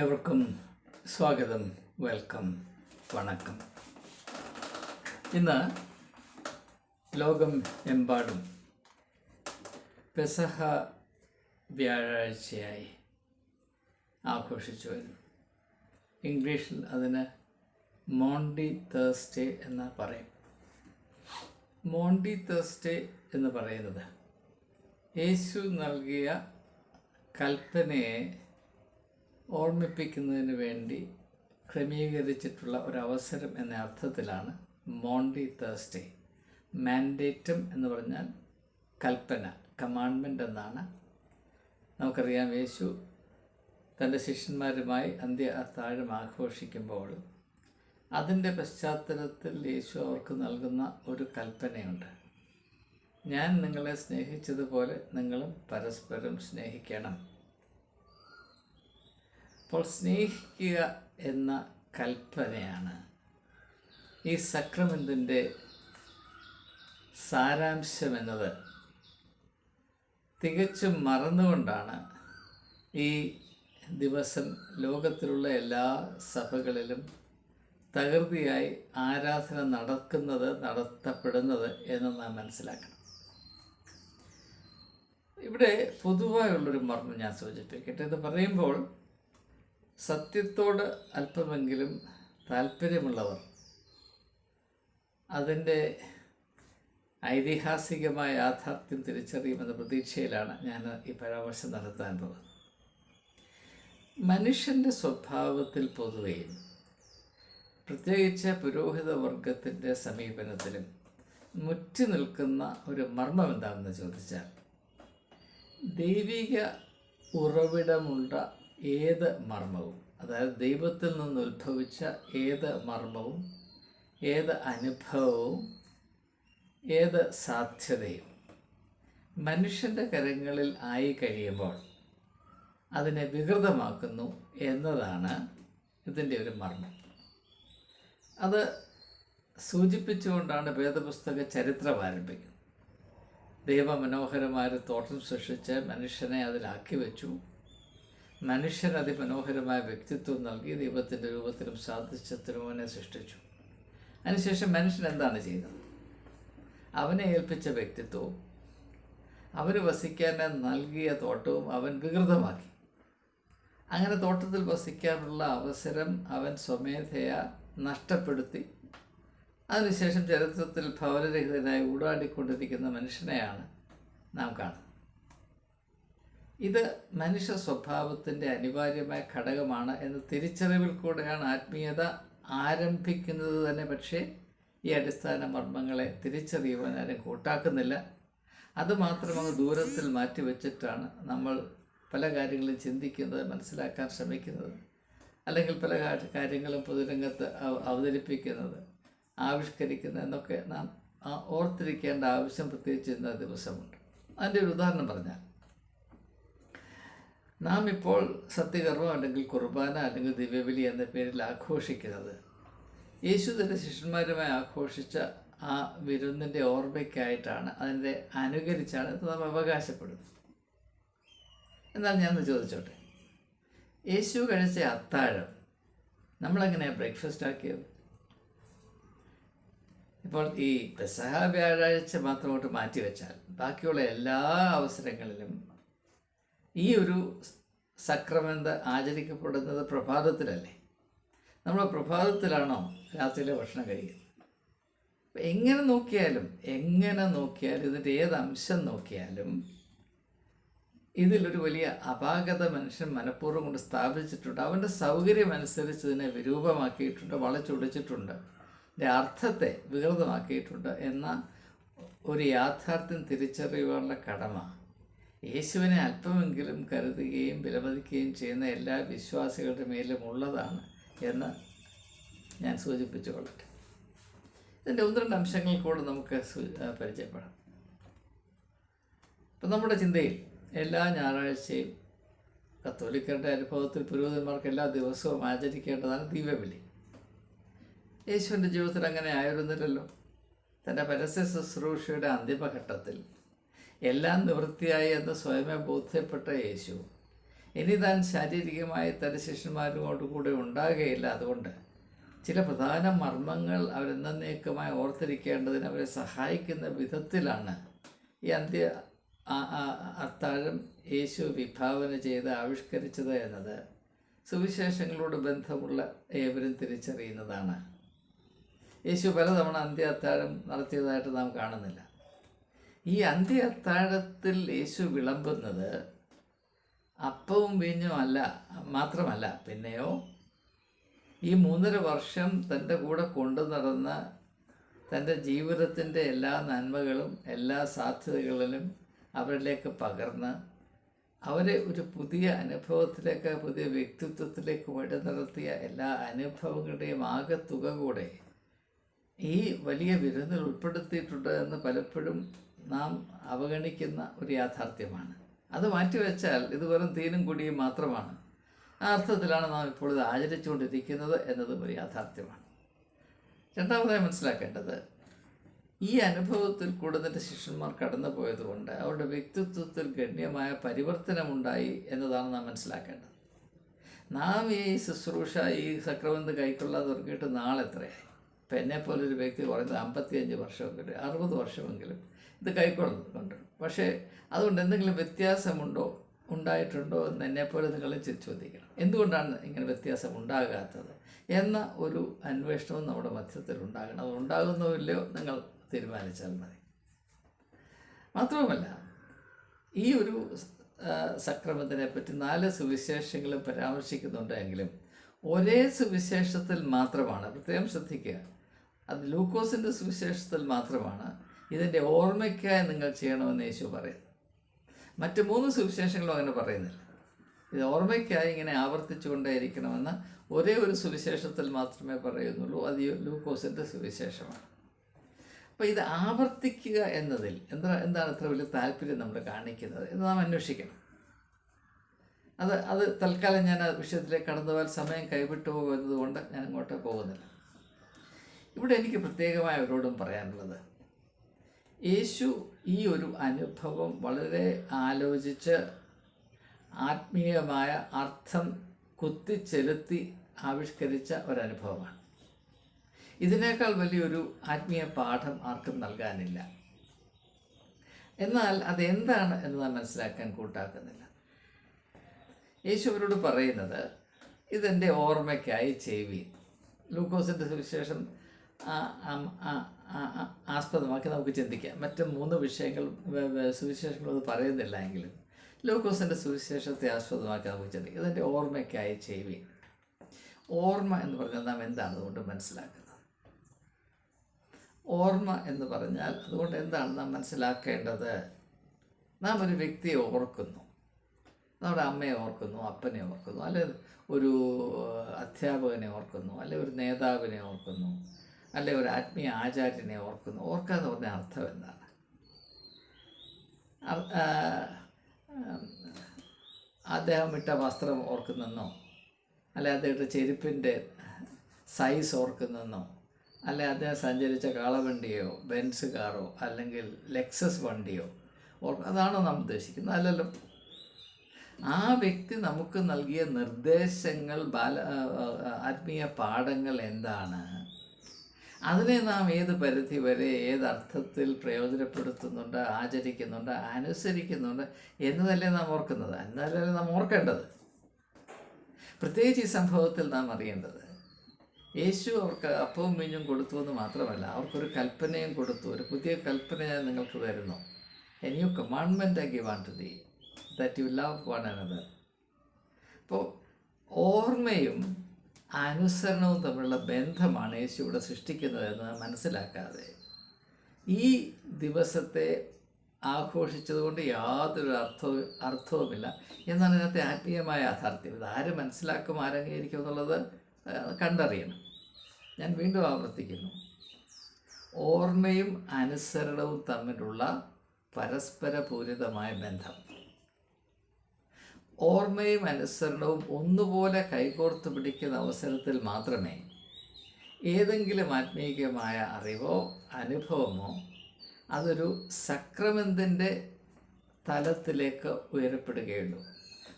ഏവർക്കും സ്വാഗതം വെൽക്കം വണക്കം. ഇന്ന് ലോകം എമ്പാടും പെസഹ വ്യാഴാഴ്ചയായി ആഘോഷിച്ചു വരുന്നു ഇംഗ്ലീഷിൽ അതിന് മോണ്ടി തേഴ്സ്ഡേ എന്ന് പറയും. മോണ്ടി തേഴ്സ്ഡേ എന്ന് പറയുന്നത് യേശു നൽകിയ കൽപ്പനയെ ഓർമ്മിപ്പിക്കുന്നതിന് വേണ്ടി ക്രമീകരിച്ചിട്ടുള്ള ഒരവസരം എന്ന അർത്ഥത്തിലാണ് മോണ്ടി തേഴ്സ്ഡേ മാൻഡേറ്റം എന്ന് പറഞ്ഞാൽ കൽപ്പന കമാൻഡ്മെന്റ് എന്നാണ്. നമുക്കറിയാം യേശു തന്റെ ശിഷ്യന്മാരുമായി അന്ത്യ അത്താഴം ആഘോഷിക്കുമ്പോൾ അതിന്റെ പശ്ചാത്തലത്തിൽ യേശു അവർക്ക് നൽകുന്ന ഒരു കൽപ്പനയുണ്ട്. ഞാൻ നിങ്ങളെ സ്നേഹിച്ചതുപോലെ നിങ്ങളും പരസ്പരം സ്നേഹിക്കണം. അപ്പോൾ സ്നേഹിക്കുക എന്ന കൽപ്പനയാണ്. ഈ സക്രമെന്തിന്റെ സാരാംശം എന്നത് തികച്ചും മറന്നുകൊണ്ടാണ് ഈ ദിവസം ലോകത്തിലുള്ള എല്ലാ സഭകളിലും തകൃതിയായി ആരാധന നടക്കുന്നത് നടത്തപ്പെടുന്നത് എന്ന് നാം മനസ്സിലാക്കണം. ഇവിടെ പൊതുവായുള്ളൊരു മർമ്മം ഞാൻ സൂചിപ്പിക്കട്ടെ. എന്ന് പറയുമ്പോൾ സത്യത്തോട് അല്പമെങ്കിലും താല്പര്യമുള്ളവർ അതിന്റെ ഐതിഹാസികമായ യാഥാർത്ഥ്യം തിരിച്ചറിയുമെന്ന പ്രതീക്ഷയിലാണ് ഞാൻ ഈ പരാമർശം നടത്താൻ പോകുന്നത്. മനുഷ്യന്റെ സ്വഭാവത്തിൽ പൊതുവെയും പ്രത്യേകിച്ച് പുരോഹിത വർഗത്തിന്റെ സമീപനത്തിലും മുറ്റി നിൽക്കുന്ന ഒരു മർമ്മം എന്താണെന്ന് ചോദിച്ചാൽ ദൈവിക ഉറവിടമുണ്ട ഏത് മർമ്മവും അതായത് ദൈവത്തിൽ നിന്ന് ഉത്ഭവിച്ച ഏത് മർമ്മവും ഏത് അനുഭവവും ഏത് സാധ്യതയും മനുഷ്യന്റെ കരങ്ങളിൽ ആയി കഴിയുമ്പോൾ അതിനെ വികൃതമാക്കുന്നു എന്നതാണ് ഇതിന്റെ ഒരു മർമ്മം. അത് സൂചിപ്പിച്ചുകൊണ്ടാണ് വേദപുസ്തക ചരിത്രം ആരംഭിക്കുന്നത്. ദൈവമനോഹരമായ തോട്ടം സൃഷ്ടിച്ച് മനുഷ്യനെ അതിലാക്കി വെച്ചു. മനുഷ്യൻ അതിമനോഹരമായ വ്യക്തിത്വം നൽകി ദൈവത്തിന്റെ രൂപത്തിലും സാധിച്ച അവനെ സൃഷ്ടിച്ചു. അതിനുശേഷം മനുഷ്യൻ എന്താണ് ചെയ്തത് അവനെ ഏൽപ്പിച്ച വ്യക്തിത്വവും അവന് വസിക്കാൻ നൽകിയ തോട്ടവും അവൻ വികൃതമാക്കി. അങ്ങനെ തോട്ടത്തിൽ വസിക്കാനുള്ള അവസരം അവൻ സ്വമേധയാ നഷ്ടപ്പെടുത്തി. അതിനുശേഷം ചരിത്രത്തിൽ ഭവനരഹിതനായി ഊടാടിക്കൊണ്ടിരിക്കുന്ന മനുഷ്യനെയാണ് നാം കാണുന്നത്. ഇത് മനുഷ്യ സ്വഭാവത്തിന്റെ അനിവാര്യമായ ഘടകമാണ് എന്ന തിരിച്ചറിവിൽ കൂടെയാണ് ആത്മീയത ആരംഭിക്കുന്നത് തന്നെ. പക്ഷേ ഈ അടിസ്ഥാന മർമ്മങ്ങളെ തിരിച്ചറിയുവാൻ ആരും കൂട്ടാക്കുന്നില്ല. അതുമാത്രം അങ്ങ് ദൂരത്തിൽ മാറ്റിവെച്ചിട്ടാണ് നമ്മൾ പല കാര്യങ്ങളും ചിന്തിക്കുന്നത് മനസ്സിലാക്കാൻ ശ്രമിക്കുന്നത് അല്ലെങ്കിൽ പല കാര്യങ്ങളും പൊതുരംഗത്ത് അവതരിപ്പിക്കുന്നത് ആവിഷ്കരിക്കുന്നത് എന്നൊക്കെ നാം ഓർത്തിരിക്കേണ്ട ആവശ്യം പ്രത്യേകിച്ച് ഇന്ന ദിവസമുണ്ട്. അതിന്റെ ഒരു ഉദാഹരണം പറഞ്ഞാൽ നാം ഇപ്പോൾ സത്യകർമ്മം അല്ലെങ്കിൽ കുർബാന അല്ലെങ്കിൽ ദിവ്യബലി എന്ന പേരിൽ ആഘോഷിക്കുന്നത്. യേശു തന്റെ ശിഷ്യന്മാരുമായി ആഘോഷിച്ച ആ വിരുന്നിന്റെ ഓർമ്മയ്ക്കായിട്ടാണ് അതിന്റെ അനുകരിച്ചാണ് ഇത് നാം അവകാശപ്പെടുന്നത്. എന്നാൽ ഞാൻ ചോദിച്ചോട്ടെ? യേശു കഴിച്ച അത്താഴം നമ്മളെങ്ങനെയാണ് ബ്രേക്ക്ഫാസ്റ്റ് ആക്കിയത്? ഇപ്പോൾ ഈ പെസഹ വ്യാഴാഴ്ച മാത്രമോട്ട് മാറ്റിവെച്ചാൽ ബാക്കിയുള്ള എല്ലാ അവസരങ്ങളിലും ഈ ഒരു സക്രമെന്ത് ആചരിക്കപ്പെടുന്നത് പ്രഭാതത്തിലല്ലേ? നമ്മൾ പ്രഭാതത്തിലാണോ രാത്രിയിലെ ഭക്ഷണം കഴിക്കുന്നത്? എങ്ങനെ നോക്കിയാലും എങ്ങനെ നോക്കിയാലും ഇതിന്റെ ഏത് അംശം നോക്കിയാലും ഇതിലൊരു വലിയ അപാകത മനുഷ്യൻ മനഃപൂർവം കൊണ്ട് സ്ഥാപിച്ചിട്ടുണ്ട്. അവന്റെ സൗകര്യമനുസരിച്ച് ഇതിനെ വിരൂപമാക്കിയിട്ടുണ്ട് വളച്ചൊടിച്ചിട്ടുണ്ട്. ഇതിന്റെ അർത്ഥത്തെ വികൃതമാക്കിയിട്ടുണ്ട് എന്ന ഒരു യാഥാർത്ഥ്യം തിരിച്ചറിയുവാനുള്ള കടമ യേശുവിനെ അല്പമെങ്കിലും കരുതുകയും വിലമതിക്കുകയും ചെയ്യുന്ന എല്ലാ വിശ്വാസികളുടെ മേലും ഉള്ളതാണ് എന്ന് ഞാൻ സൂചിപ്പിച്ചുകൊള്ളട്ടെ. ഇതിന്റെ ഒന്ന് രണ്ട് അംശങ്ങൾ കൂടെ നമുക്ക് പരിചയപ്പെടാം. ഇപ്പം നമ്മുടെ ചിന്തയിൽ എല്ലാ ഞായറാഴ്ചയും കത്തോലിക്കരുടെ അനുഭവത്തിൽ പുരോഹിതന്മാർക്ക് എല്ലാ ദിവസവും ആചരിക്കേണ്ടതാണ് ദിവ്യബലി യേശുവിന്റെ ജീവിതത്തിൽ അങ്ങനെ ആയിരുന്നില്ലല്ലോ. തന്റെ പരസ്യ ശുശ്രൂഷയുടെ അന്തിമഘട്ടത്തിൽ എല്ലാം നിവൃത്തിയായി എന്ന് സ്വയമേ ബോധ്യപ്പെട്ട യേശു. ഇനി താൻ ശാരീരികമായി തന്റെ ശിഷ്യന്മാരുമായിട്ട് കൂടെ ഉണ്ടാകുകയില്ല. അതുകൊണ്ട് ചില പ്രധാന മർമ്മങ്ങൾ അവരെന്നേക്കുമായി ഓർത്തിരിക്കേണ്ടതിന് അവരെ സഹായിക്കുന്ന വിധത്തിലാണ് ഈ അന്ത്യ അത്താഴം യേശു വിഭാവന ചെയ്ത് ആവിഷ്കരിച്ചത് എന്നത്. സുവിശേഷങ്ങളോട് ബന്ധമുള്ള ഏവരും തിരിച്ചറിയുന്നതാണ്. യേശു പലതവണ അന്ത്യ അത്താഴം നടത്തിയതായിട്ട് നാം കാണുന്നില്ല. ഈ അന്ത്യ അത്താഴത്തിൽ യേശു വിളമ്പുന്നത് അപ്പവും വീഞ്ഞും അല്ല മാത്രമല്ല പിന്നെയോ? ഈ മൂന്നര വർഷം തന്റെ കൂടെ കൊണ്ടു നടന്ന തന്റെ ജീവിതത്തിന്റെ എല്ലാ നന്മകളും എല്ലാ സാധ്യതകളിലും അവരിലേക്ക് പകർന്ന് അവരെ ഒരു പുതിയ അനുഭവത്തിലേക്ക് പുതിയ വ്യക്തിത്വത്തിലേക്ക് വഴി നടത്തിയ എല്ലാ അനുഭവങ്ങളുടെയും ആകെ തുക കൂടെ ഈ വലിയ വിരുന്നിൽ ഉൾപ്പെടുത്തിയിട്ടുണ്ട് എന്ന് പലപ്പോഴും നാം അവഗണിക്കുന്ന ഒരു യാഥാർത്ഥ്യമാണ്. അത് മാറ്റിവെച്ചാൽ ഇത് വെറും തീനും കുടിയും മാത്രമാണ്. ആ അർത്ഥത്തിലാണ് നാം ഇപ്പോൾ ഇത് ആചരിച്ചുകൊണ്ടിരിക്കുന്നത് എന്നതും ഒരു യാഥാർത്ഥ്യമാണ്. രണ്ടാമതായി മനസ്സിലാക്കേണ്ടത് ഈ അനുഭവത്തിൽ കൂടുതൽ ശിഷ്യന്മാർ കടന്നു പോയതുകൊണ്ട് അവരുടെ വ്യക്തിത്വത്തിൽ ഗണ്യമായ പരിവർത്തനമുണ്ടായി എന്നതാണ് നാം മനസ്സിലാക്കേണ്ടത്. നാം ഈ ശുശ്രൂഷ ഈ സക്രമന്ത് കൈക്കൊള്ളാൻ തുടങ്ങിയിട്ട് നാളെത്രയായി? ഇപ്പം എന്നെപ്പോലൊരു വ്യക്തി പറയുന്നത് അമ്പത്തിയഞ്ച് വർഷമെങ്കിലും അറുപത് വർഷമെങ്കിലും ഇത് കൈക്കൊള്ളുന്നുണ്ട് പക്ഷേ അതുകൊണ്ട് എന്തെങ്കിലും വ്യത്യാസമുണ്ടോ? ഉണ്ടായിട്ടുണ്ടോ എന്ന് എന്നെപ്പോലെ നിങ്ങൾ ചോദിക്കണം. എന്തുകൊണ്ടാണ് ഇങ്ങനെ വ്യത്യാസം ഉണ്ടാകാത്തത്? എന്ന ഒരു അന്വേഷണവും നമ്മുടെ മധ്യത്തിൽ ഉണ്ടാകണം. അത് ഇല്ലയോ നിങ്ങൾ തീരുമാനിച്ചാൽ മതി. മാത്രവുമല്ല ഈ ഒരു സക്രമത്തിനെ പറ്റി നാല് സുവിശേഷങ്ങളും പരാമർശിക്കുന്നുണ്ടെങ്കിലും ഒരേ സുവിശേഷത്തിൽ മാത്രമാണ് പ്രത്യേകം ശ്രദ്ധിക്കുക. അത് ലൂക്കോസിന്റെ സുവിശേഷത്തിൽ മാത്രമാണ് ഇതിന്റെ ഓർമ്മയ്ക്കായി നിങ്ങൾ ചെയ്യണമെന്ന് യേശു പറയുന്നു. മറ്റ് മൂന്ന് സുവിശേഷങ്ങളും അങ്ങനെ പറയുന്നില്ല. ഇത് ഓർമ്മയ്ക്കായി ഇങ്ങനെ ആവർത്തിച്ചുകൊണ്ടേയിരിക്കണമെന്ന് ഒരേ ഒരു സുവിശേഷത്തിൽ മാത്രമേ പറയുന്നുള്ളൂ. അത് ലൂക്കോസിന്റെ സുവിശേഷമാണ്. അപ്പോൾ ഇത് ആവർത്തിക്കുക എന്നതിൽ എന്താ എന്താണ് ഇത്ര വലിയ താല്പര്യം നമ്മൾ കാണിക്കുന്നത്? എന്ന് നാം അന്വേഷിക്കണം. അത് അത് തൽക്കാലം ഞാൻ ആ വിഷയത്തിലേക്ക് കടന്നു പോയാൽ സമയം കൈവിട്ടു പോകുന്നതുകൊണ്ട് ഞാൻ അങ്ങോട്ട് പോകുന്നില്ല. ഇവിടെ എനിക്ക് പ്രത്യേകമായി അവരോടും പറയാനുള്ളത് യേശു ഈ ഒരു അനുഭവം വളരെ ആലോചിച്ച് ആത്മീയമായ അർത്ഥം കുത്തിച്ചെലുത്തി ആവിഷ്കരിച്ച ഒരനുഭവമാണ്. ഇതിനേക്കാൾ വലിയൊരു ആത്മീയ പാഠം ആർക്കും നൽകാനില്ല. എന്നാൽ അതെന്താണ് എന്ന് നാം മനസ്സിലാക്കാൻ കൂട്ടാക്കുന്നില്ല. യേശു അവരോട് പറയുന്നത് ഇതെന്റെ ഓർമ്മയ്ക്കായി ചെയ്വീൻ ലൂക്കോസിന്റെ സുവിശേഷം ആസ്പദമാക്കി നമുക്ക് ചിന്തിക്കാം. മറ്റ് മൂന്ന് വിഷയങ്ങൾ അത് പറയുന്നില്ല എങ്കിലും ലൂക്കോസിന്റെ സുവിശേഷത്തെ ആസ്പദമാക്കി നമുക്ക് ചിന്തിക്കാം. ഇതിന്റെ ഓർമ്മയ്ക്കായി ചെയ്യുവീൻ ഓർമ്മ എന്ന് പറഞ്ഞാൽ നാം എന്താണ് അതുകൊണ്ട് മനസ്സിലാക്കുന്നത്? ഓർമ്മ എന്ന് പറഞ്ഞാൽ അതുകൊണ്ട് എന്താണ് നാം മനസ്സിലാക്കേണ്ടത്? നാം ഒരു വ്യക്തിയെ ഓർക്കുന്നു. നമ്മുടെ അമ്മയെ ഓർക്കുന്നു അപ്പനെ ഓർക്കുന്നു അല്ലെ ഒരു അധ്യാപകനെ ഓർക്കുന്നു അല്ലെ ഒരു നേതാവിനെ ഓർക്കുന്നു. അല്ലെ ഒരു ആത്മീയ ആചാര്യനെ ഓർക്കുന്നു. ഓർക്കുക എന്ന് പറഞ്ഞ അർത്ഥം എന്താണ്? അദ്ദേഹം ഇട്ട വസ്ത്രം ഓർക്കുന്നെന്നോ? അല്ലെ അദ്ദേഹത്തെ ചെരുപ്പിന്റെ സൈസ് ഓർക്കുന്നെന്നോ? അല്ലെ അദ്ദേഹം സഞ്ചരിച്ച കാളവണ്ടിയോ ബെൻസ് കാറോ അല്ലെങ്കിൽ ലെക്സസ് വണ്ടിയോ? ഓർക്കും അതാണോ നാം ഉദ്ദേശിക്കുന്നത്? അല്ലല്ലോ. ആ വ്യക്തി നമുക്ക് നൽകിയ നിർദ്ദേശങ്ങൾ ബാല ആത്മീയ പാഠങ്ങൾ എന്താണ്? അതിനെ നാം ഏത് പരിധി വരെ ഏത് അർത്ഥത്തിൽ പ്രയോജനപ്പെടുത്തുന്നുണ്ട് ആചരിക്കുന്നുണ്ട് അനുസരിക്കുന്നുണ്ട് എന്നതല്ലേ നാം ഓർക്കുന്നത്. എന്നതല്ലേ നാം ഓർക്കേണ്ടത്. പ്രത്യേകിച്ച് ഈ സംഭവത്തിൽ നാം അറിയേണ്ടത് യേശു അവർക്ക് അപ്പവും മീഞ്ഞും കൊടുത്തു എന്ന് മാത്രമല്ല അവർക്കൊരു കൽപ്പനയും കൊടുത്തു. ഒരു പുതിയ കൽപ്പന ഞാൻ നിങ്ങൾക്ക് തരുന്നു. A new കമാൻമെന്റ് I give unto that you love one another അപ്പോൾ ഓർമ്മയും അനുസരണവും തമ്മിലുള്ള ബന്ധമാണ് യേശു ഇവിടെ സൃഷ്ടിക്കുന്നത് എന്ന് മനസ്സിലാക്കാതെ. ഈ ദിവസത്തെ ആഘോഷിച്ചതുകൊണ്ട് യാതൊരു അർത്ഥവും അർത്ഥവുമില്ല. എന്നാണ് ഇതിനകത്തെ ആത്മീയമായ യാഥാർത്ഥ്യം. ഇത് ആര് മനസ്സിലാക്കും ആരംഗീകരിക്കും എന്നുള്ളത് കണ്ടറിയണം. ഞാൻ വീണ്ടും ആവർത്തിക്കുന്നു. ഓർമ്മയും അനുസരണവും തമ്മിലുള്ള പരസ്പര പൂരിതമായ ബന്ധം. ഓർമ്മയും അനുസരണവും ഒന്നുപോലെ കൈകോർത്ത് പിടിക്കുന്ന അവസരത്തിൽ മാത്രമേ ഏതെങ്കിലും ആത്മീയമായ അറിവോ അനുഭവമോ അതൊരു സക്രമെന്തിന്റെ തലത്തിലേക്ക് ഉയരപ്പെടുകയുള്ളൂ.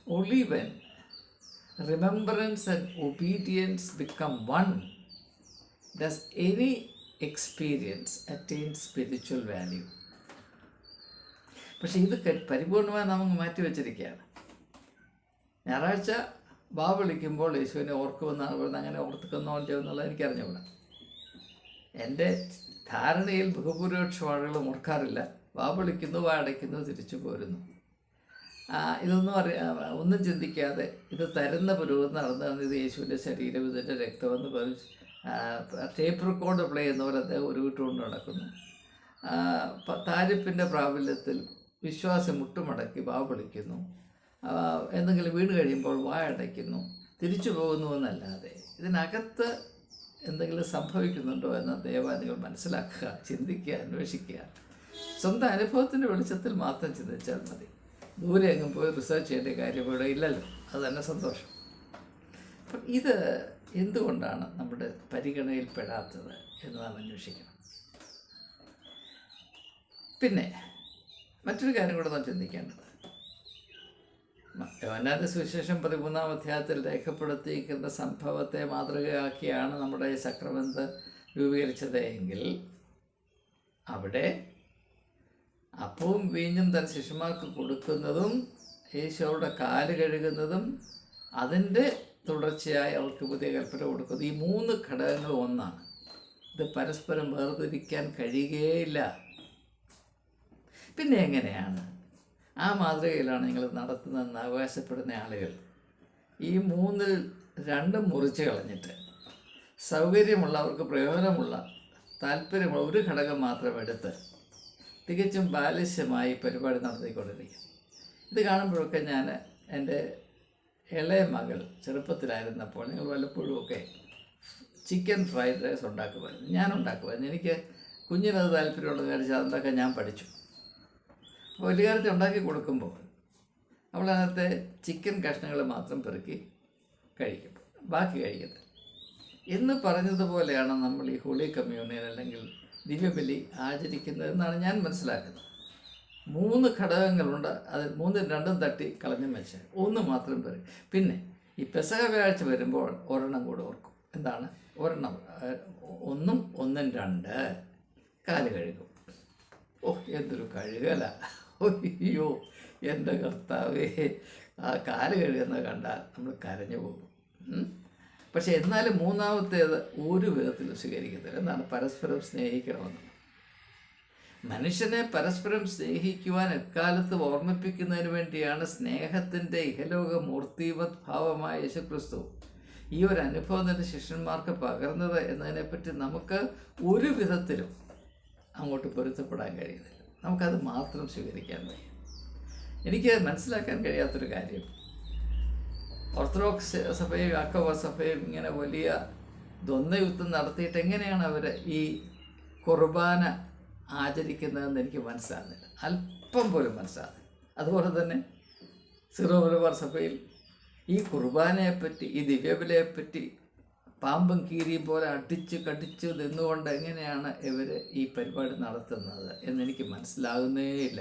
Only when remembrance and obedience become one does any experience attain spiritual value പക്ഷേ ഇത് പരിപൂർണമായി നമുക്ക് മാറ്റി വച്ചിരിക്കുകയാണ് ഞായറാഴ്ച ബാ വിളിക്കുമ്പോൾ യേശുവിനെ ഓർക്കുമെന്നാണ് പറയുന്നത് അങ്ങനെ ഓർക്കുന്നോ എന്നുള്ളത് എനിക്കറിഞ്ഞുകൂടാ. എന്റെ ധാരണയിൽ ബഹുഭൂരിപക്ഷം ആളുകളും ഓർക്കാറില്ല. വാ വിളിക്കുന്നു വാ അടയ്ക്കുന്നു തിരിച്ചു പോരുന്നു. ഇതൊന്നും അറിയ ഒന്നും ചിന്തിക്കാതെ ഇത് തരുന്ന പുരോഗതി നടന്നു വന്ന് ഇത് യേശുവിന്റെ ശരീരം ഇതിന്റെ രക്തമെന്ന് പറഞ്ഞ് ടേപ്പ് റെക്കോർഡ് പ്ലേ ചെയ്യുന്നവർ അദ്ദേഹം ഒരു വിട്ടുകൊണ്ട് നടക്കുന്നു. താരിപ്പിന്റെ പ്രാബല്യത്തിൽ വിശ്വാസം മുട്ടുമടക്കി വാ വിളിക്കുന്നു. എന്തെങ്കിലും വീണ് കഴിയുമ്പോൾ വായടയ്ക്കുന്നു തിരിച്ചു പോകുന്നു എന്നല്ലാതെ ഇതിനകത്ത് എന്തെങ്കിലും സംഭവിക്കുന്നുണ്ടോ എന്ന് നിങ്ങൾ മനസ്സിലാക്കുക ചിന്തിക്കുക അന്വേഷിക്കുക. സ്വന്തം അനുഭവത്തിന്റെ വെളിച്ചത്തിൽ മാത്രം ചിന്തിച്ചാൽ മതി. ദൂരെ എങ്ങും പോയി റിസർച്ച് ചെയ്യേണ്ട കാര്യം ഇവിടെ ഇല്ലല്ലോ. അത് തന്നെ സന്തോഷം. അപ്പം ഇത് എന്തുകൊണ്ടാണ് നമ്മുടെ പരിഗണനയിൽപ്പെടാത്തത് എന്ന് നാം അന്വേഷിക്കണം. പിന്നെ മറ്റൊരു കാര്യം കൂടെ നാം ചിന്തിക്കേണ്ടത്. യോനാന്റെ സുവിശേഷം പതിമൂന്നാം അധ്യായത്തിൽ രേഖപ്പെടുത്തിയിരിക്കുന്ന സംഭവത്തെ മാതൃകയാക്കിയാണ് നമ്മുടെ സക്രമന്ത് രൂപീകരിച്ചത് എങ്കിൽ അവിടെ അപ്പവും വീഞ്ഞും തൻ ശിശുമാർക്ക് കൊടുക്കുന്നതും യേശോയുടെ കാൽ കഴുകുന്നതും അതിന്റെ തുടർച്ചയായി അവർക്ക് പുതിയ കൽപ്പന കൊടുക്കുന്നത് ഈ മൂന്ന് ഘടകങ്ങൾ ഒന്നാണ്. ഇത് പരസ്പരം വേർതിരിക്കാൻ കഴിയുകയില്ല. പിന്നെ എങ്ങനെയാണ്? ആ മാതൃകയിലാണ് നിങ്ങൾ നടത്തുന്നതെന്ന് അവകാശപ്പെടുന്ന ആളുകൾ. ഈ മൂന്നിൽ രണ്ടും മുറിച്ച് കളഞ്ഞിട്ട് സൗകര്യമുള്ളവർക്ക് പ്രയോജനമുള്ള താല്പര്യമുള്ള ഒരു ഘടകം മാത്രം എടുത്ത് തികച്ചും ബാലിശ്യമായി പരിപാടി നടത്തിക്കൊണ്ടിരിക്കും ഇത് കാണുമ്പോഴൊക്കെ ഞാൻ എന്റെ ഇളയ മകൾ ചെറുപ്പത്തിലായിരുന്നപ്പോൾ നിങ്ങൾ വല്ലപ്പോഴും ഒക്കെ ചിക്കൻ ഫ്രൈഡ് റൈസ് ഉണ്ടാക്കുമായിരുന്നു. ഞാൻ ഉണ്ടാക്കുമായിരുന്നു. എനിക്ക് കുഞ്ഞിനത് താല്പര്യമുള്ളത് വിചാരിച്ചാൽ അതുണ്ടാക്കാൻ ഞാൻ പഠിച്ചു. കാലത്ത് ഉണ്ടാക്കി കൊടുക്കുമ്പോൾ അവളതിനകത്തെ ചിക്കൻ കഷ്ണങ്ങൾ മാത്രം പെറുക്കി കഴിക്കും. ബാക്കി കഴിക്കത്തില്ല. എന്ന് പറഞ്ഞതുപോലെയാണ് നമ്മൾ ഈ ഹോളി കമ്മ്യൂണിയൻ അല്ലെങ്കിൽ ദിവ്യബലി ആചരിക്കുന്നതെന്നാണ് ഞാൻ മനസ്സിലാക്കുന്നത്. മൂന്ന് ഘടകങ്ങളുണ്ട്. അതിൽ മൂന്നും രണ്ടും തട്ടി കളഞ്ഞും വെച്ച് ഒന്ന് മാത്രം പേര് പിന്നെ ഈ പെസക വ്യാഴ്ച വരുമ്പോൾ ഒരെണ്ണം കൂടെ ഓർക്കും. എന്താണ്? ഒരെണ്ണം ഒന്നും ഒന്നും രണ്ട്. കാൽ കഴുകും. ഓ എന്തൊരു കഴുകല. അയ്യോ എന്റെ കർത്താവേ. ആ കാൽ കഴുകുന്നത് കണ്ടാൽ നമ്മൾ കരഞ്ഞു പോകും. പക്ഷേ എന്നാലും മൂന്നാമത്തേത് ഒരു വിധത്തിലും സ്വീകരിക്കത്തില്ല. എന്നാണ് പരസ്പരം സ്നേഹിക്കണമെന്ന്. മനുഷ്യനെ പരസ്പരം സ്നേഹിക്കുവാൻ എക്കാലത്ത് ഓർമ്മിപ്പിക്കുന്നതിന് വേണ്ടിയാണ് സ്നേഹത്തിന്റെ ഇഹലോക മൂർത്തിമത് ഭാവമായ യേശുക്രിസ്തു ഈ ഒരു അനുഭവം തന്നെ ശിഷ്യന്മാർക്ക് പകർന്നത് എന്നതിനെപ്പറ്റി നമുക്ക് ഒരു വിധത്തിലും അങ്ങോട്ട് പൊരുത്തപ്പെടാൻ കഴിയുന്നില്ല. നമുക്കത് മാത്രം സ്വീകരിക്കാൻ വയ്യ എനിക്ക് മനസ്സിലാക്കാൻ കഴിയാത്തൊരു കാര്യം. ഓർത്തഡോക്സ് സഭയും അക്കവ സഭയും ഇങ്ങനെ വലിയ ദ്വന്ദ്വയുദ്ധം നടത്തിയിട്ട് എങ്ങനെയാണ് അവർ ഈ കുർബാന ആചരിക്കുന്നതെന്ന് എനിക്ക് മനസ്സിലാകുന്നില്ല. അല്പം പോലും മനസ്സിലാകുന്നില്ല. അതുപോലെ തന്നെ സിറോ മലബാർ സഭയിൽ ഈ കുർബാനയെപ്പറ്റി ഈ ദിവ്യബലയെപ്പറ്റി പാമ്പും കീരിയും പോലെ അടിച്ച് കടിച്ച് നിന്നുകൊണ്ട് എങ്ങനെയാണ് ഇവർ ഈ പരിപാടി നടത്തുന്നത് എന്നെനിക്ക് മനസ്സിലാകുന്നേയില്ല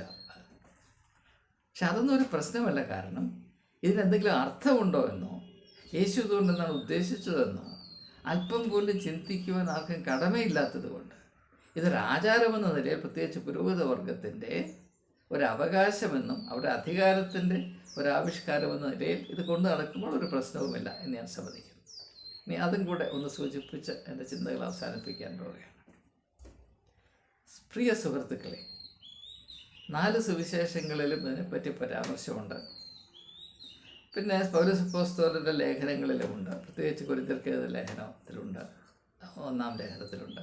പക്ഷെ അതൊന്നും ഒരു പ്രശ്നമല്ല കാരണം ഇതിനെന്തെങ്കിലും അർത്ഥമുണ്ടോ എന്നോ? യേശു ഇതുകൊണ്ട് എന്താണ് ഉദ്ദേശിച്ചതെന്നോ? അല്പം പോലും ചിന്തിക്കുവാൻ ആർക്കും കടമയില്ലാത്തത് കൊണ്ട്. ഇതൊരാചാരമെന്ന നിലയിൽ പ്രത്യേകിച്ച് പുരോഹിത വർഗത്തിന്റെ ഒരവകാശമെന്നും അവരുടെ അധികാരത്തിന്റെ ഒരാവിഷ്കാരമെന്ന നിലയിൽ ഇത് കൊണ്ടു നടക്കുമ്പോൾ ഒരു പ്രശ്നവുമില്ല എന്ന് ഞാൻ സമ്മതിക്കുന്നു. ഇനി അതും കൂടെ ഒന്ന് സൂചിപ്പിച്ച് എന്റെ ചിന്തകൾ അവസാനിപ്പിക്കാൻ പോവുകയാണ്. പ്രിയ സുഹൃത്തുക്കളെ നാല് സുവിശേഷങ്ങളിലും ഇതിനെപ്പറ്റി പരാമർശമുണ്ട്. പിന്നെ പൗരസപ്പോസ്തോലിന്റെ ലേഖനങ്ങളിലുമുണ്ട്. പ്രത്യേകിച്ച് കുരുത്തിർക്കേത് ലേഖനത്തിലുണ്ട്. ഒന്നാം ലേഖനത്തിലുണ്ട്.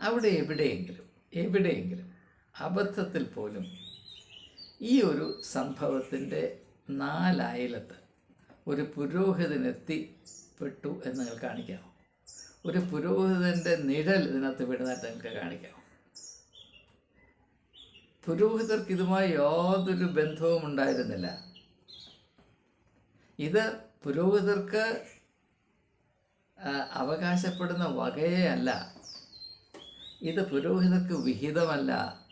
അവിടെ എവിടെയെങ്കിലും എവിടെയെങ്കിലും അബദ്ധത്തിൽ പോലും ഈ ഒരു സംഭവത്തിന്റെ നാലയലത്ത് ഒരു പുരോഹിതനെത്തിപ്പെട്ടു എന്ന് നിങ്ങൾ കാണിക്കാമോ ഒരു പുരോഹിതന്റെ നിഴൽ ഇതിനകത്ത് വിടുന്നതായിട്ട് നിങ്ങൾക്ക് കാണിക്കാമോ പുരോഹിതർക്ക് ഇതുമായി യാതൊരു ബന്ധവും ഉണ്ടായിരുന്നില്ല. ഇത് പുരോഹിതർക്ക് അവകാശപ്പെടുന്ന വകയേ അല്ല. ഇത് പുരോഹിതർക്ക് വിഹിതമല്ല.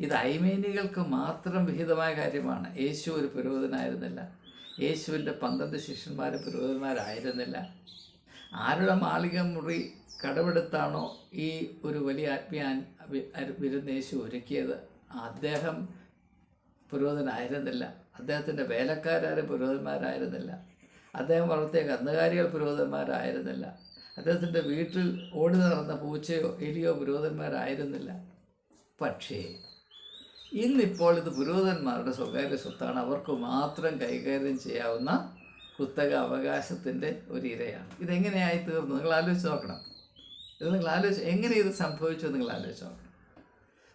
ഇത് ഐമേനികൾക്ക് മാത്രം വിഹിതമായ കാര്യമാണ്. യേശു ഒരു പുരോഹിതനായിരുന്നില്ല. യേശുവിന്റെ പന്ത്രണ്ട് ശിഷ്യന്മാർ പുരോഹിതന്മാരായിരുന്നില്ല. ആരുടെ മാളിക മുറി കടവെടുത്താണോ ഈ ഒരു വലിയ ആത്മീയ വിരുന്ന് യേശു ഒരുക്കിയത്? അദ്ദേഹം പുരോഹിതനായിരുന്നില്ല. അദ്ദേഹത്തിന്റെ വേലക്കാരും പുരോഹിതന്മാരായിരുന്നില്ല. അദ്ദേഹം വളർത്തിയ കന്നുകാലികൾ പുരോഹിതന്മാരായിരുന്നില്ല. അദ്ദേഹത്തിന്റെ വീട്ടിൽ ഓടി നടന്ന പൂച്ചയോ എലിയോ പുരോഹിതന്മാരായിരുന്നില്ല. പക്ഷേ ഇന്നിപ്പോൾ ഇത് പുരോഹിതന്മാരുടെ സ്വകാര്യ സ്വത്താണ്. അവർക്ക് മാത്രം കൈകാര്യം ചെയ്യാവുന്ന കുത്തക അവകാശത്തിന്റെ ഒരു ഇരയാണ്. ഇതെങ്ങനെയായി തീർന്നു? നിങ്ങൾ ആലോചിച്ച് നോക്കണം. ഇത് നിങ്ങൾ ആലോചിച്ച് എങ്ങനെ ഇത് സംഭവിച്ചു നിങ്ങൾ ആലോചിച്ച് നോക്കണം.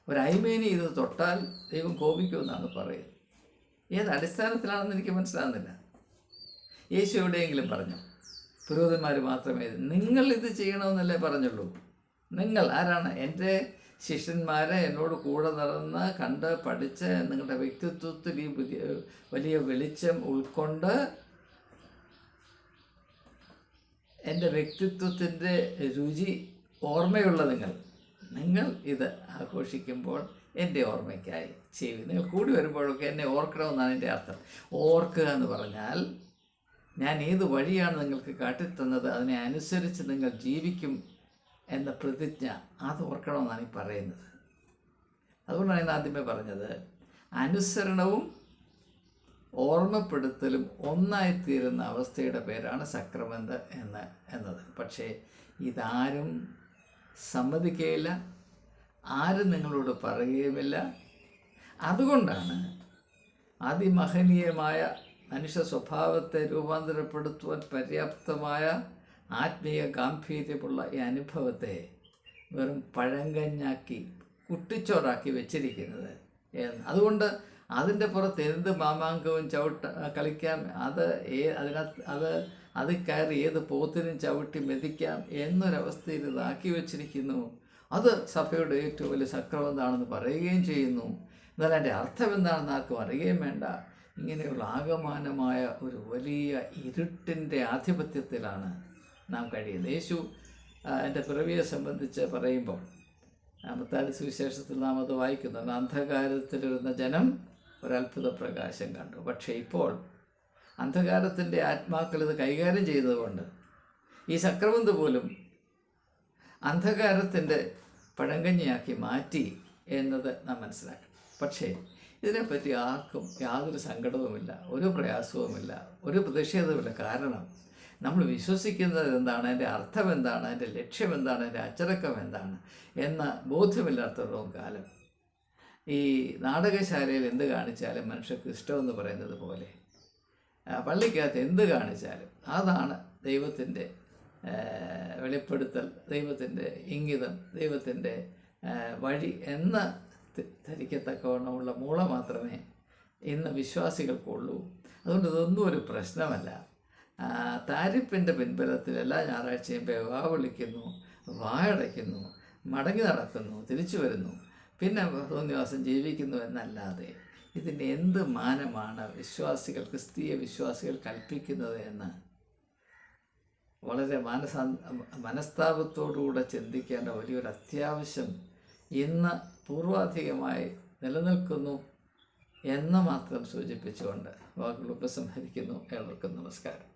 ഒരു അയ്മേനി ഇത് തൊട്ടാൽ ദൈവം കോപിക്കുമെന്നാണ് പറയുന്നത്. ഏത് അടിസ്ഥാനത്തിലാണെന്ന് എനിക്ക് മനസ്സിലാകുന്നില്ല യേശു എവിടെയെങ്കിലും പറഞ്ഞു പുരോഹിതന്മാർ മാത്രമേ നിങ്ങൾ ഇത് ചെയ്യണമെന്നല്ലേ പറഞ്ഞുള്ളൂ. നിങ്ങൾ ആരാണ്? എന്റെ ശിഷ്യന്മാരെ എന്നോട് കൂടെ നടന്ന് കണ്ട് പഠിച്ച് നിങ്ങളുടെ വ്യക്തിത്വത്തിൽ ഈ പുതിയ വലിയ വെളിച്ചം ഉൾക്കൊണ്ട് എന്റെ വ്യക്തിത്വത്തിന്റെ രുചി ഓർമ്മയുള്ള നിങ്ങൾ നിങ്ങൾ ഇത് ആഘോഷിക്കുമ്പോൾ എന്റെ ഓർമ്മയ്ക്കായി ചെയ്യും നിങ്ങൾ കൂടി വരുമ്പോഴൊക്കെ എന്നെ ഓർക്കണമെന്നാണ് എന്റെ അർത്ഥം. ഓർക്കുക എന്ന് പറഞ്ഞാൽ ഞാൻ ഏത് വഴിയാണ് നിങ്ങൾക്ക് കാട്ടിത്തന്നത് അതിനെ അനുസരിച്ച് നിങ്ങൾ ജീവിക്കും എന്ന പ്രതിജ്ഞ അത് ഓർക്കണമെന്നാണ് ഈ പറയുന്നത്. അതുകൊണ്ടാണ് ഞാൻ ആദ്യമേ പറഞ്ഞത് അനുസരണവും ഓർമ്മപ്പെടുത്തലും ഒന്നായിത്തീരുന്ന അവസ്ഥയുടെ പേരാണ് സക്രമന്ത എന്ന് എന്നത്. പക്ഷേ ഇതാരും സമ്മതിക്കുകയില്ല ആരും നിങ്ങളോട് പറയുകയുമില്ല. അതുകൊണ്ടാണ് അതിമഹനീയമായ മനുഷ്യ സ്വഭാവത്തെ രൂപാന്തരപ്പെടുത്തുവാൻ പര്യാപ്തമായ ആത്മീയ ഗാംഭീര്യമുള്ള ഈ അനുഭവത്തെ വെറും പഴങ്കഞ്ഞാക്കി കുട്ടിച്ചോറാക്കി വെച്ചിരിക്കുന്നത്. അതുകൊണ്ട് അതിന്റെ പുറത്ത് എന്ത് മാമാങ്കവും ചവിട്ട കളിക്കാം അത് ഏ അതിനകത്ത് അത് അത് കയറി ഏത് പോത്തിനും ചവിട്ടി മെതിക്കാം എന്നൊരവസ്ഥയിൽ ഇതാക്കി വെച്ചിരിക്കുന്നു. അത് സഭയുടെ ഏറ്റവും വലിയ സക്രം എന്താണെന്ന് പറയുകയും ചെയ്യുന്നു. എന്നാൽ അതിന്റെ അർത്ഥം എന്താണെന്ന് ആർക്കും അറിയുകയും വേണ്ട. ഇങ്ങനെയുള്ള ആകമാനമായ ഒരു വലിയ ഇരുട്ടിന്റെ ആധിപത്യത്തിലാണ് നാം കഴിയുന്നത് യേശു എന്റെ പിറവിയെ സംബന്ധിച്ച് പറയുമ്പോൾ മത്താടി സുവിശേഷത്തിൽ നാം അത് വായിക്കുന്നുണ്ട് അന്ധകാരത്തിലിരുന്ന ജനം ഒരത്ഭുത പ്രകാശം കണ്ടു. പക്ഷേ ഇപ്പോൾ അന്ധകാരത്തിന്റെ ആത്മാക്കൾ ഇത് കൈകാര്യം ചെയ്തതുകൊണ്ട് ഈ സക്രമന്ത് പോലും അന്ധകാരത്തിന്റെ പഴങ്കഞ്ഞിയാക്കി മാറ്റി എന്നത് നാം മനസ്സിലാക്കണം. പക്ഷേ ഇതിനെപ്പറ്റി ആർക്കും യാതൊരു സങ്കടവുമില്ല ഒരു പ്രയാസവുമില്ല ഒരു പ്രതിഷേധവുമില്ല. കാരണം നമ്മൾ വിശ്വസിക്കുന്നത് എന്താണ്? അതിന്റെ അർത്ഥം എന്താണ്? അതിന്റെ ലക്ഷ്യം എന്താണ്? അതിന്റെ അച്ചടക്കം എന്താണ്? എന്ന ബോധ്യമില്ലാത്തതും കാലം. ഈ നാടകശാലയിൽ എന്ത് കാണിച്ചാലും മനുഷ്യർക്ക് ഇഷ്ടമെന്ന് പറയുന്നത് പോലെ പള്ളിക്കകത്ത് എന്ത് കാണിച്ചാലും അതാണ് ദൈവത്തിന്റെ വെളിപ്പെടുത്തൽ ദൈവത്തിന്റെ ഇംഗിതം ദൈവത്തിന്റെ വഴി എന്ന ധരിക്കത്തക്കവണ്ണമുള്ള മൂള മാത്രമേ ഇന്ന് വിശ്വാസികൾക്കുള്ളൂ. അതുകൊണ്ട് ഇതൊന്നും ഒരു പ്രശ്നമല്ല. താരിപ്പിന്റെ പിൻബലത്തിൽ എല്ലാ ഞായറാഴ്ചയും വാ വിളിക്കുന്നു വായടയ്ക്കുന്നു മടങ്ങി നടക്കുന്നു തിരിച്ചു വരുന്നു. പിന്നെ തോന്നിവാസം ജീവിക്കുന്നു എന്നല്ലാതെ ഇതിന് എന്ത് മാനമാണ് വിശ്വാസികൾ ക്രിസ്തീയ വിശ്വാസികൾ കൽപ്പിക്കുന്നത് എന്ന്? വളരെ മനസാ മനസ്താപത്തോടുകൂടെ ചിന്തിക്കേണ്ട വലിയൊരു അത്യാവശ്യം ഇന്ന് പൂർവാധികമായി നിലനിൽക്കുന്നു എന്ന് മാത്രം സൂചിപ്പിച്ചുകൊണ്ട് വാക്കുകൾ ഉപസംഹരിക്കുന്നു. ഏവർക്കും നമസ്കാരം.